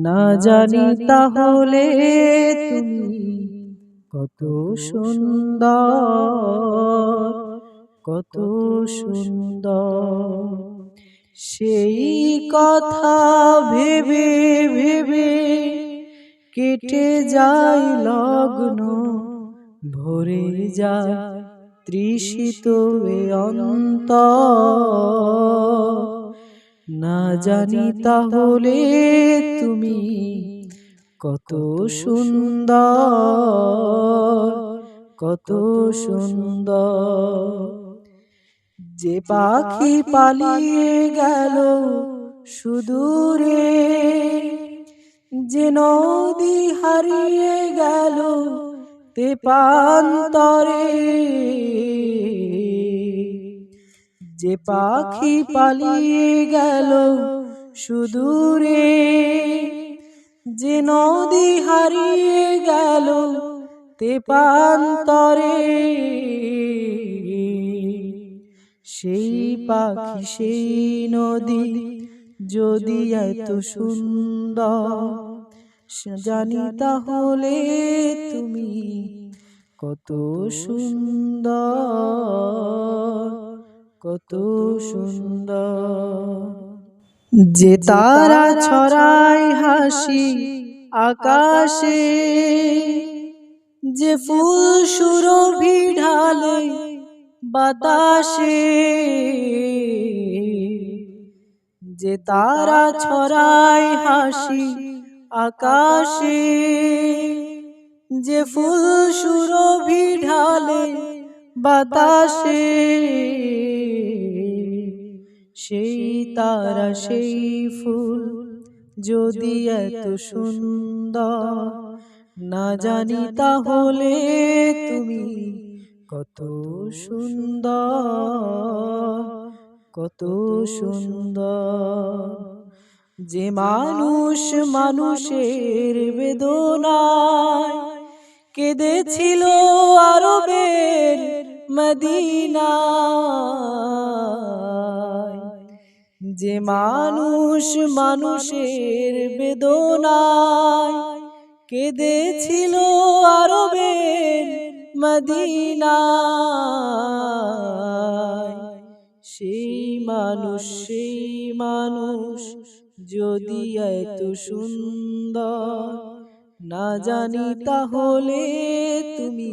না জানি তাহলে তুমি কত সুন্দর কত সুন্দর। সেই কথা ভেবে ভেবে কেটে যায় লগ্ন ভরে যায় তৃষিত অন্ত না জানি তাহলে তুমি কত সুন্দর কত সুন্দর। যে পাখি পালিয়ে গেল সুদূরে যে নদী হারিয়ে গেল তেপান্তরে যে পাখি পালিয়ে গেল সুদূরে যে নদী হারিয়ে গেল তেপান্তরে। সেই পাখি সেই নদী যদি এত সুন্দর জানি তাহলে তুমি কত সুন্দর। কত সুন্দর। যে তারা ছড়াই হাসি আকাশে যে ফুল সুরভি ঢালে বাতাসে যে তারা ছড়াই হাসি আকাশে যে ফুল সুরভি ঢালে বাতাসে। সেই তারা, সেই ফুল যদি এত সুন্দর, না জানি তাহলে তুমি কত সুন্দর কত সুন্দর। যে মানুষ মানুষের বেদনায় কেঁদেছিল আরবের মদিনায়। যে মানুষ মানুষের বেদনায় কেঁদেছিল আরবের মদিনায়। সেই মানুষ সেই মানুষ যদি এত সুন্দর, না জানি তাহলে তুমি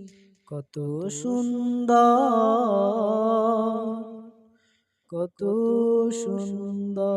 কত সুন্দর কত সুন্দর।